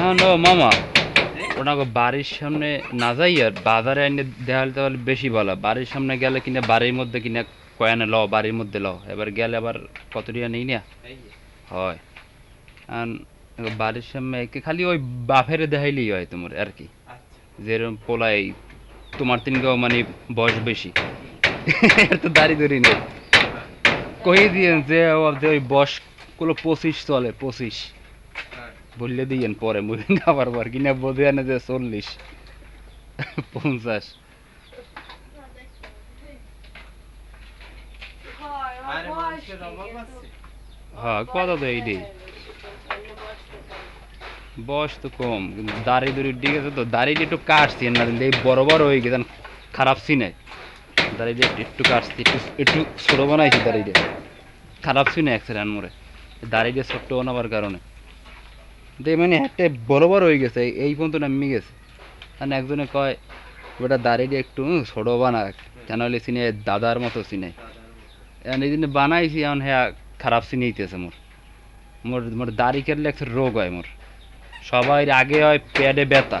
এখন মামা। ওনাকে বাড়ির সামনে না যাই আর, বাজারে এনে দেখালে তাহলে বেশি ভালো বাড়ির সামনে গেলে কিনা বাড়ির মধ্যে কিনা কয়ানে ল বাড়ির মধ্যে ল এবার গেলে আবার কত টিয়া নেই না? হয়। বাড়ির সামনে খালি ওই বাফেরে দেখাইলেই হয় তোমার, আর কি। যেরকম পোলাই তোমার তিনকেও মানে বয়স বেশি। তো দাড়ি দড়ি নেই। কই দিয়ে যে ওই বয়সগুলো পঁচিশ চলে, পঁচিশ। বললে দিয়েন পরে মুই আবার বার কিনা বোঝে আনে যে চল্লিশ, পঞ্চাশ। হ্যাঁ কত তো বয়স তো কম দাড়ি দুড়ি ঠিক আছে তো দাড়িটা একটু কাটছি না এই বড় বড় হয়ে গেছে খারাপ সিনে দাড়িটা একটু কাটছি, একটু একটু ছোট বানাইছি দাড়িটা খারাপ সিনে অ্যাক্সিডেন্ট মরে দাড়িটা ছোট্ট বানাবার কারণে। দিয়ে মানে একটা বড় বড় হয়ে গেছে এই- পর্যন্ত নামি গেছে। আর একজনে কয় ওটা দাড়িটা একটু ছোট বানা কেন হলে সিনে দাদার মতো সিনে এখন এই জন্য বানাইছি এখন হ্যাঁ খারাপ সিনে হইতেছে মোর। মোর মোর দাড়ি কাটলে একটা রোগ হয় মোর। সবাই আগে হয় প্যাডে ব্যথা।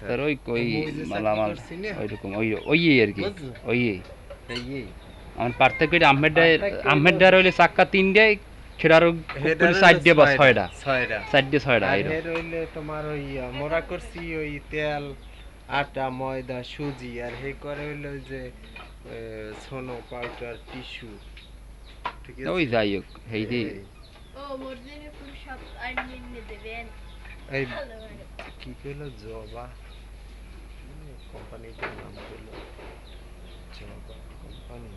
তার ওই কই মালামাল ওইরকম ওই ওই আর কি ওই আমার পার্থক্য এটা আহমেদ আহমেদ হইলে চাক্কা তিনটায় খেড়ার চারটে বা ছয়টা ছয়টা চারটে ছয়টা হইলে তোমার ওই মোরা করছি ওই তেল আটা ময়দা সুজি আর হে করে হইল যে সোনো পাউডার টিস্যু। ঠিক আছে? ওই যাই হোক এই- ও পুরো সব আইনে দেবেন এই কি কইলো? জবা। কোম্পানিটার নাম কইলো। জবা কোম্পানি